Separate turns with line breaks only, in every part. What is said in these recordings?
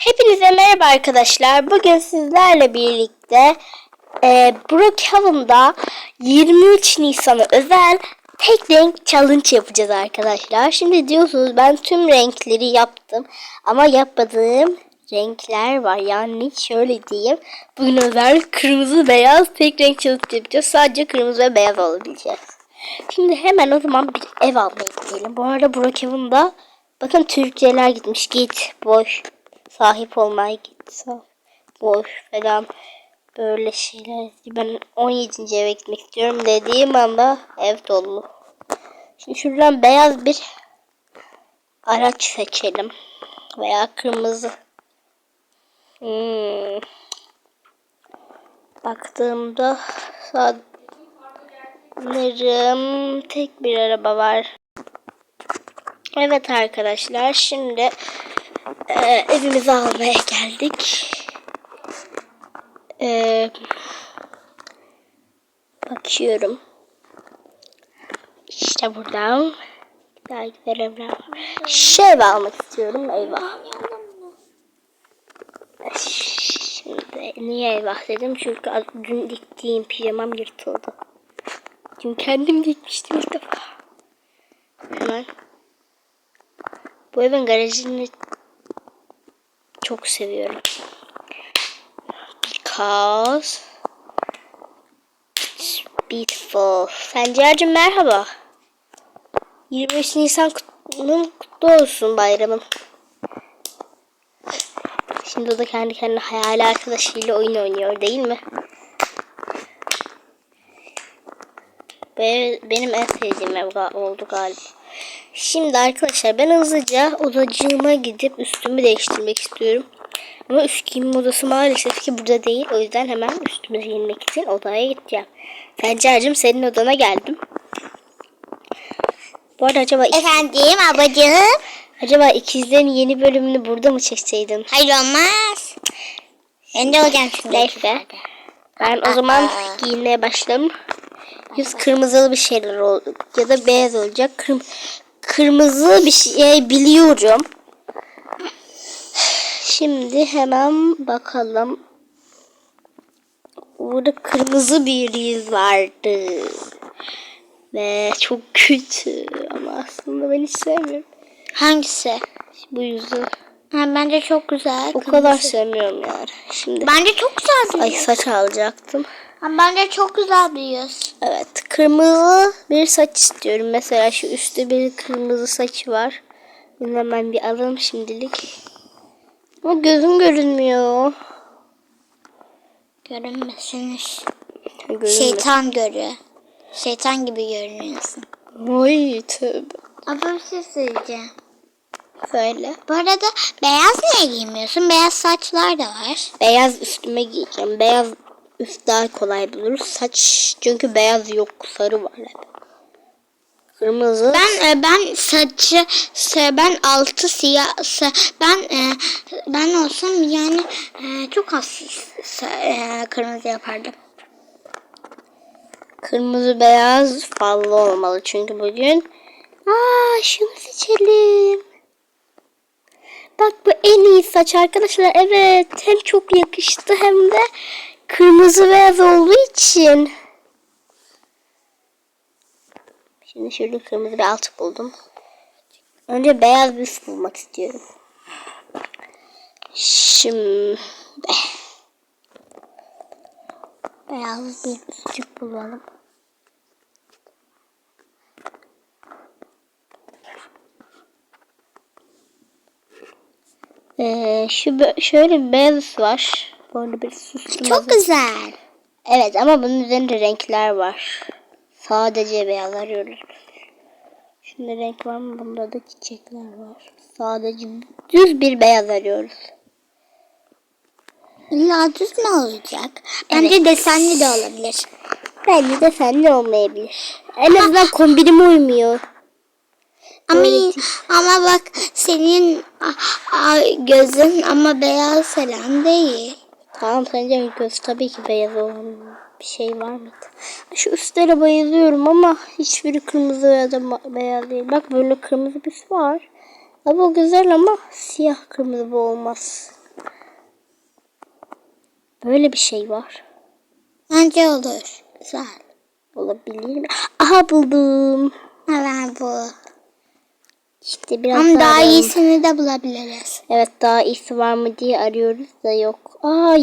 Hepinize merhaba arkadaşlar. Bugün sizlerle birlikte e, Brookhaven'da 23 Nisan'a özel tek renk challenge yapacağız arkadaşlar. Şimdi diyorsunuz ben tüm renkleri yaptım ama yapmadığım renkler var. Yani şöyle diyeyim. Bugün özel kırmızı beyaz tek renk challenge yapacağız. Sadece kırmızı ve beyaz olabileceğiz. Şimdi hemen o zaman bir ev almaya gidelim. Bu arada Brookhaven'da bakın Türkçeler gitmiş. Git boş sahip olmaya git. Sahip, boş falan böyle şeyler. Ben 17. eve gitmek istiyorum dediğim anda ev dolu. Şimdi şuradan beyaz bir araç seçelim. Veya kırmızı. Hmm. Baktığımda sanırım tek bir araba var. Evet arkadaşlar şimdi e, evimizi almaya geldik. E, bakıyorum. İşte buradan daha. Şu evi almak istiyorum. Eyvah. Şimdi niye eyvah dedim? Çünkü dün diktiğim pijamam yırtıldı. Dün kendim dikmiştim ilk defa. Hemen. Bu evin garajını çok seviyorum. Because it's beautiful. Sencer'cim merhaba. 23 Nisan kutlu, kutlu olsun bayramın. Şimdi o da kendi kendine hayali arkadaşıyla oyun oynuyor değil mi? Be- Benim en sevdiğim oldu galiba. Şimdi arkadaşlar ben hızlıca odacığıma gidip üstümü değiştirmek istiyorum. Ama üst giyinme odası maalesef ki burada değil. O yüzden hemen üstümü giyinmek için odaya gideceğim. Sencer'cim senin odana geldim. Bu arada acaba,
Efendim abacığım.
acaba ikizlerin yeni bölümünü burada mı çekseydin?
Hayır olmaz. Ben de olacağım şimdi.
Neyse. Ben o zaman
Aa.
giyinmeye başlarım. Yüz kırmızılı bir şeyler ol ya da beyaz olacak. Kırm kırmızı bir şey biliyorum. Şimdi hemen bakalım. Burada kırmızı bir yüz vardı. Ve çok kötü ama aslında ben hiç sevmiyorum.
Hangisi?
Bu yüzü
Ha, bence çok güzel.
o kadar sevmiyorum yani. Şimdi
Bence çok güzel
ay saç alacaktım.
Ha, bence çok güzel bir yüz.
Evet. Kırmızı bir saç istiyorum. Mesela şu üstte bir kırmızı saçı var. Bunu hemen bir alalım şimdilik. Ama gözüm görünmüyor.
Görünmesiniz.
Görünmüyor.
Şeytan görü. Şeytan gibi görünüyorsun.
Oy tövbe.
Ama bir şey söyleyeceğim.
Söyle.
Bu arada beyaz niye giymiyorsun? Beyaz saçlar da var.
Beyaz üstüme giyeceğim. Beyaz üst daha kolay buluruz. Saç çünkü beyaz yok. Sarı var hep. Kırmızı.
Ben e, ben saçı se- ben altı siyah se- ben e, ben olsam yani e, çok az kırmızı yapardım.
Kırmızı beyaz fazla olmalı çünkü bugün. Aa şunu seçelim. Bak bu en iyi saç arkadaşlar. Evet hem çok yakıştı hem de kırmızı beyaz olduğu için. Şimdi şöyle kırmızı bir alt buldum. Önce beyaz bir üst bulmak istiyorum. Şimdi
Beyaz bir
küçük bulalım. Ee, şu şöyle bir beyaz var. Böyle bir süslü
çok güzel.
Evet ama bunun üzerinde renkler var. Sadece beyaz arıyoruz. Şimdi renk var mı? Bunda da çiçekler var. Sadece düz bir beyaz arıyoruz.
İlla düz mü olacak? Bence desenli de olabilir.
Bence de sende olmayabilir. En azından kombinime uymuyor.
Ama ama bak senin a, a, gözün ama beyaz falan değil.
Tamam sence göz tabii ki beyaz olan bir şey var mıydı? Şu üstlere bayılıyorum ama hiçbiri kırmızı ya da beyaz değil. Bak böyle kırmızı bir var. Ama o güzel ama siyah kırmızı bu olmaz. Böyle bir şey var.
Bence olur. Güzel.
Olabilir mi? Aha buldum.
Evet bu.
İşte biraz
Ama daha
arayalım.
iyisini de bulabiliriz.
Evet daha iyisi var mı diye arıyoruz da yok. Aa,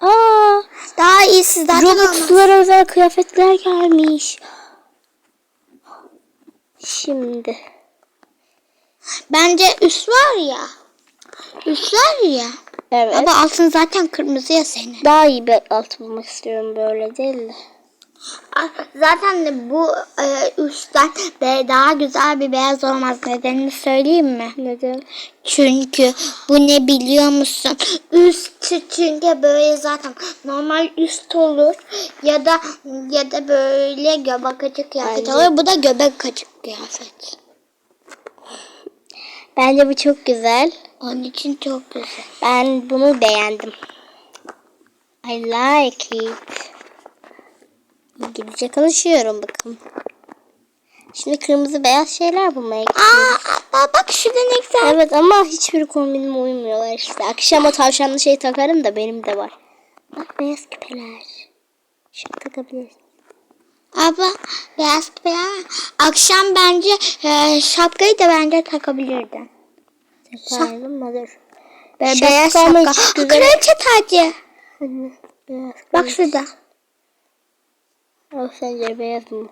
aa
Daha iyisi zaten olmaz.
Robux'lara özel kıyafetler gelmiş. Şimdi.
Bence üst var ya. Üst var ya.
Evet.
Ama altın zaten kırmızı ya senin.
Daha iyi bir alt bulmak istiyorum böyle değil de.
Zaten de bu e, üstten daha güzel bir beyaz olmaz. Nedenini söyleyeyim mi?
Neden?
Çünkü bu ne biliyor musun? Üst çünkü böyle zaten normal üst olur ya da ya da böyle göbek açık kıyafet
Bence-
olur. Bu da göbek açık kıyafet.
Bence bu çok güzel.
Onun için çok güzel.
Ben bunu beğendim. I like it. İngilizce konuşuyorum bakın. Şimdi kırmızı beyaz şeyler bulmaya gidiyoruz.
Aa, bak şurada ne güzel.
Evet ama hiçbir kombinime uymuyorlar işte. Akşama tavşanlı şey takarım da benim de var. Bak beyaz küpeler. Şunu takabilirsin.
Abla beyaz beyaz. Akşam bence e, şapkayı da bence takabilirdin.
Takarım? Dur.
Be beyaz şapka. Aa, Kraliçe tacı. Bak şurada.
O sence beyaz mı?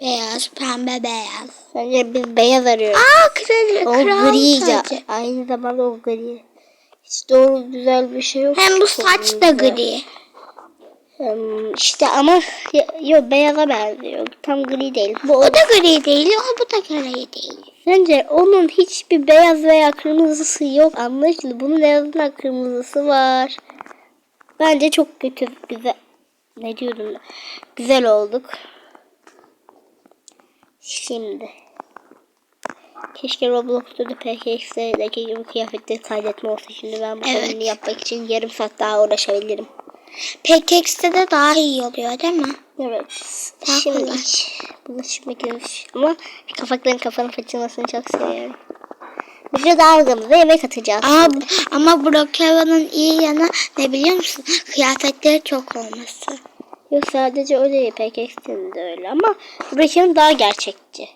Beyaz, pembe, beyaz.
Sence biz beyaz arıyoruz.
Aa kral,
O
kral
gri de
tacı.
aynı zamanda o gri. Hiç doğru güzel bir şey yok.
Hem bu saç da gri.
Hmm, işte ama yok beyaza benziyor. Tam gri değil. Bu
O da gri değil, o bu da gri değil.
Sence onun hiçbir beyaz veya kırmızısı yok anlaşıldı. Bunun en azından kırmızısı var. Bence çok kötü güzel. Ne diyordum? Güzel olduk. Şimdi. Keşke Roblox'ta da PKX'deki gibi kıyafetleri kaydetme olsa. Şimdi ben bu
Evet.
yapmak için yarım saat daha uğraşabilirim.
PKX'de de daha iyi oluyor değil mi?
Evet.
Daha
Şimdi
kolay.
makinesi ama kafakların kafanın fırçalamasını çok seviyorum. De dalgamıza yemek atacağız.
Ama,
şimdi.
ama Brookhaven'ın iyi yanı ne biliyor musun? Kıyafetleri çok olması.
Yok sadece değil PKX'in de öyle ama buradaki daha gerçekçi.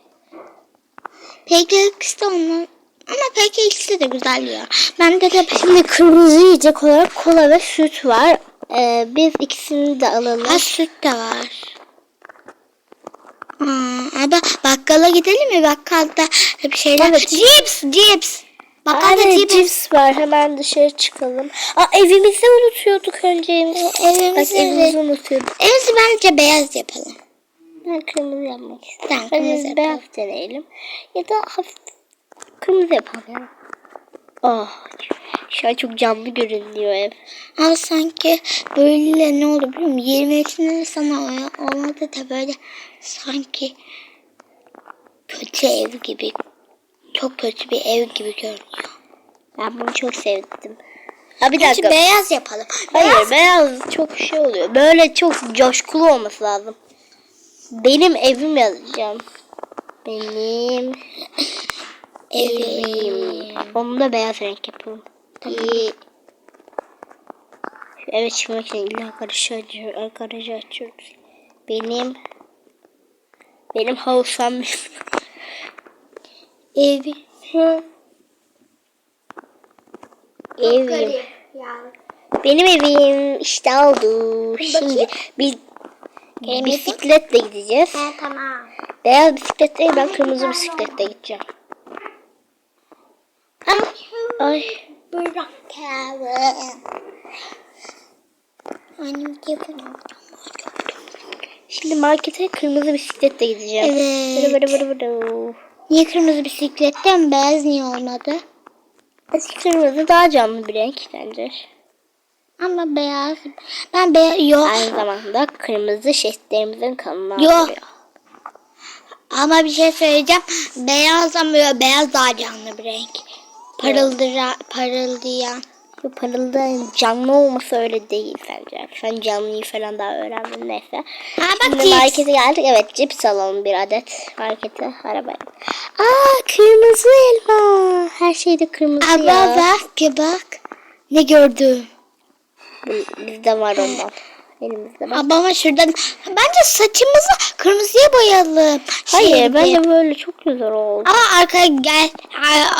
PKX'de onun ama PKX'de de güzel ya. Ben de de
Şimdi kırmızı yiyecek olarak kola ve süt var. Ee, biz ikisini de alalım.
ha, süt de var. Aa, ama bakkala gidelim mi? Bakkalda bir şeyler.
Evet.
Cips, cips. Bakkalda
Aa,
cips.
cips var. Hemen dışarı çıkalım. Aa, evimizi unutuyorduk önce.
evimizi-
Bak, evimizi unutuyorduk.
Evimizi bence beyaz yapalım.
Ben kırmızı yapmak istiyorum. Hadi
kırmızı yapalım.
beyaz deneyelim. Ya da hafif kırmızı yapalım. Oh, şu an çok canlı görünüyor ev.
Ama sanki böyle ne oldu biliyor musun? 23 Nisan'a o- olmadı da böyle sanki kötü ev gibi. Çok kötü bir ev gibi görünüyor.
Ben bunu çok sevdim. Ha bir dakika.
beyaz yapalım.
Hayır beyaz çok şey oluyor. Böyle çok coşkulu olması lazım. Benim evim yazacağım. Benim evim. Onu da beyaz renk yapalım. İyi. Şu eve çıkmak için illa garajı açıyoruz. Garajı açıyoruz. Benim benim havuzum
Evi.
evim. Benim evim işte oldu. Şimdi biz
Benim
bisikletle gideceğiz.
Ha, tamam.
Beyaz bisiklet değil ben kırmızı bisikletle gideceğim. Ay
Brookhaven. Annem telefonu.
şimdi markete kırmızı bisikletle gideceğim.
Evet.
Bıdı bıdı bıdı bıdı.
Niye kırmızı bisikletten beyaz niye olmadı?
Eski kırmızı daha canlı bir renk bence.
Ama beyaz. Ben beyaz yok.
Aynı zamanda kırmızı şeritlerimizin kanını
Yok. Ama bir şey söyleyeceğim. Beyaz ama beyaz daha canlı bir renk. Parıldıra, parıldayan.
Bu parıldayan canlı olması öyle değil bence. Sen canlıyı falan daha öğrendin neyse.
Ha bak
Şimdi
cips.
markete geldik. Evet cips alalım bir adet. Markete arabaya. Aa kırmızı elma. Her şeyde kırmızı
Abla
ya.
bak ki bak. Ne gördüm?
Bizde var ondan. Elimizde var.
Abama şuradan. Bence saçımızı kırmızıya boyayalım.
Hayır
gibi.
bence böyle çok güzel oldu.
Ama arkaya gel.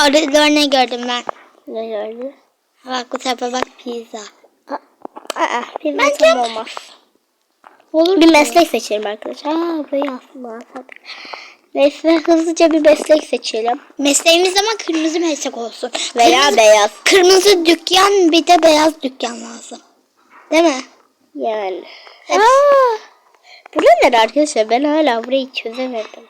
Orada ne gördüm ben.
Ne gördün?
Bak bu tarafa bak pizza.
Aa, bir
Bence-
meslek olmaz.
Olur
Bir meslek seçelim arkadaşlar. Aa burayı aslında alsak. Neyse hızlıca bir meslek seçelim.
Mesleğimiz ama kırmızı meslek olsun.
Veya
kırmızı,
beyaz.
kırmızı dükkan bir de beyaz dükkan lazım. Değil mi?
Yani. Aa, bura nere arkadaşlar? Ben hala burayı çözemedim.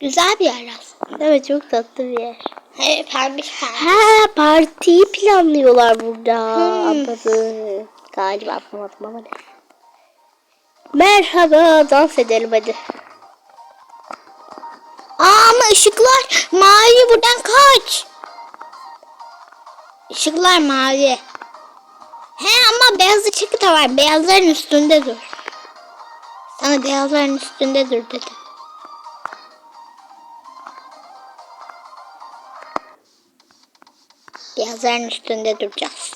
Güzel bir yer aslında.
Evet çok tatlı bir yer.
He, pembe.
Ha partiyi planlıyorlar burada.
Hmm.
Anladım. Galiba anlamadım ama ne. Merhaba dans edelim hadi.
Aa ama ışıklar mavi buradan kaç. Işıklar mavi. He ama beyaz ışık da var. Beyazların üstünde dur. Sana beyazların üstünde dur dedim. Beyazların üstünde duracağız.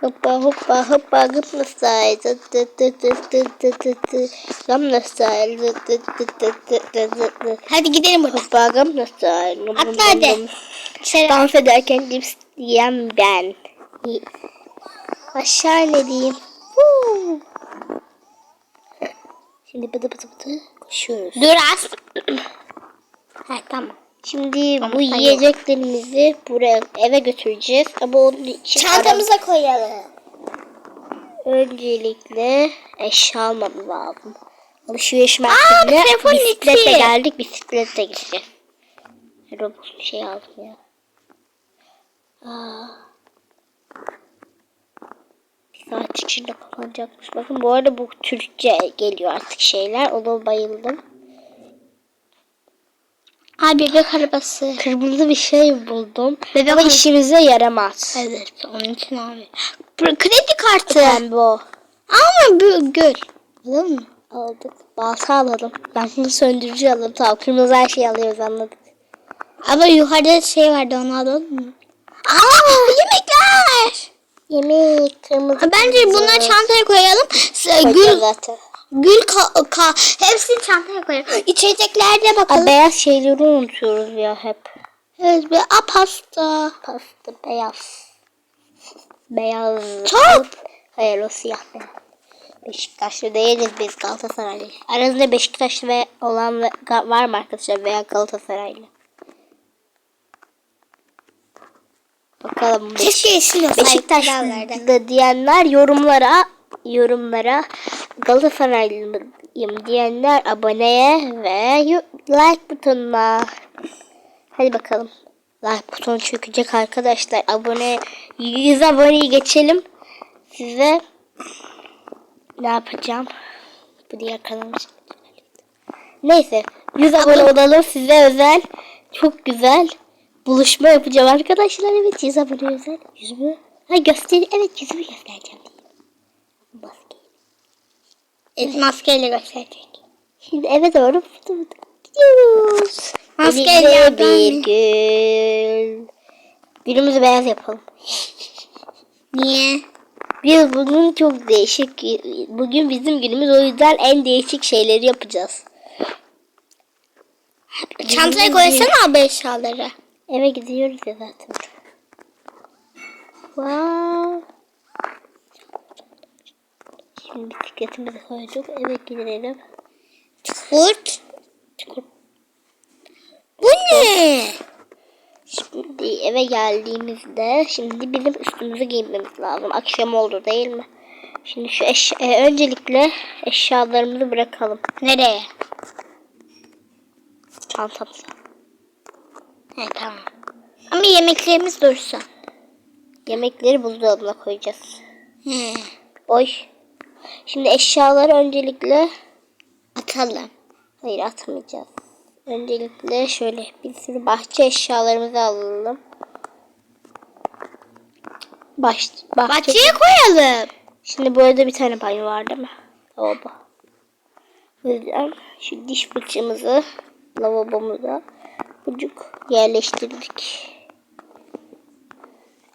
Hoppa hoppa hoppa gıpla style. Tıt tıt tıt tıt tıt tıt tıt tıt. Gamla style. Tıt tıt tıt tıt tıt tıt tıt tıt.
Hadi gidelim buradan.
Hoppa style. Num,
Atla hadi.
Dans ederken cips yiyen ben. Aşağı ne diyeyim? Huu. Şimdi bıdı bıdı bıdı koşuyoruz.
Dur az. ha tamam.
Şimdi bu yiyeceklerimizi buraya eve götüreceğiz. Ama onun için
Çantamıza koyalım.
öncelikle eşya almamız lazım. Alışveriş merkezine bisikletle geldik. Bisikletle gideceğiz. Robot bir şey aldım ya. Aa. Bir saat içinde kapanacakmış. Bakın bu arada bu Türkçe geliyor artık şeyler. Ona bayıldım.
Ay bebek arabası.
Kırmızı bir şey buldum.
Bebek
Ama işimize yaramaz.
Evet onun için abi. Bu Kredi kartı.
Pembe o.
Ama bu gül. Alır mı?
Aldık. Balta alalım. Ben bunu söndürücü alalım. Tamam kırmızı her şeyi alıyoruz anladık.
Ama yukarıda şey vardı onu alalım mı? Aa yemekler.
Yemek kırmızı.
Ha, Bence bunları çantaya koyalım. Gül,
zaten.
Gül ka, ka, hepsini çantaya koyalım. İçeceklerde bakalım.
beyaz şeyleri unutuyoruz ya hep.
Evet be a pasta.
Pasta beyaz. Beyaz.
Çok.
Hayır o siyah beyaz. Beşiktaşlı değiliz biz Galatasaraylı. Aranızda Beşiktaşlı ve olan var mı arkadaşlar veya Galatasaraylı? Bakalım
Keşke.
Beşiktaşlı diyenler yorumlara yorumlara Galatasaraylıyım diyenler aboneye ve like butonuna. Hadi bakalım. Like butonu çökecek arkadaşlar. Abone 100 aboneyi geçelim. Size ne yapacağım? Bu diğer kanalımız. Neyse 100 abone olalım size özel çok güzel buluşma yapacağım arkadaşlar. Evet 100 abone özel. Yüzümü ha göster evet yüzümü göstereceğim.
Evet, maskeyle gösterecek.
Şimdi eve doğru fıtı fıtı gidiyoruz.
Maskeyle yapalım.
bir gül. Gülümüzü beyaz yapalım.
Niye?
Biz bugün çok değişik, bugün bizim günümüz o yüzden en değişik şeyleri yapacağız.
Çantaya koysana abi eşyaları.
Eve gidiyoruz ya zaten. Wow. Şimdi bisikletimizi koyduk. Eve gidelim.
Kurt. Bu ne?
Şimdi eve geldiğimizde şimdi bizim üstümüzü giymemiz lazım. Akşam oldu değil mi? Şimdi şu eşya, e, öncelikle eşyalarımızı bırakalım
Nereye?
çantamıza.
He tamam. Ama yemeklerimiz dursun.
Yemekleri buzdolabına koyacağız.
He.
Oy. Şimdi eşyaları öncelikle
Atalım.
hayır atmayacağız. Öncelikle şöyle bir sürü bahçe eşyalarımızı alalım. Baş, bahçe.
Bahçeye koyalım.
Şimdi bu arada bir tane banyo var değil mi? Lavabo. O yüzden şu diş fırçamızı lavabomuza bucuk yerleştirdik.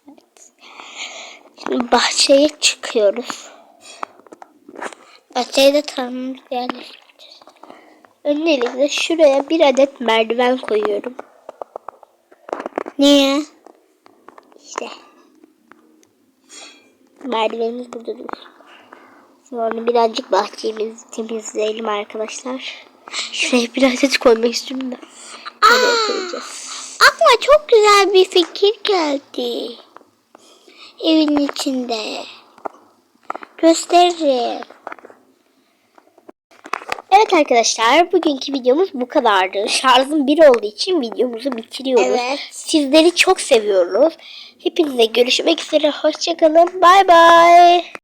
Evet. bahçeye çıkıyoruz.
Bahçeyi de tanımız yerleştireceğiz.
Öncelikle şuraya bir adet merdiven koyuyorum.
Niye?
İşte. Merdivenimiz burada dursun. Sonra birazcık bahçemizi temizleyelim arkadaşlar. Şuraya bir adet koymak istiyorum da. Böyle koyacağız.
Aklıma çok güzel bir fikir geldi. Evin içinde. Gösteririm.
Evet arkadaşlar bugünkü videomuz bu kadardı. Şarjım bir olduğu için videomuzu bitiriyoruz.
Evet.
Sizleri çok seviyoruz. Hepinize görüşmek üzere. Hoşçakalın. Bay bay.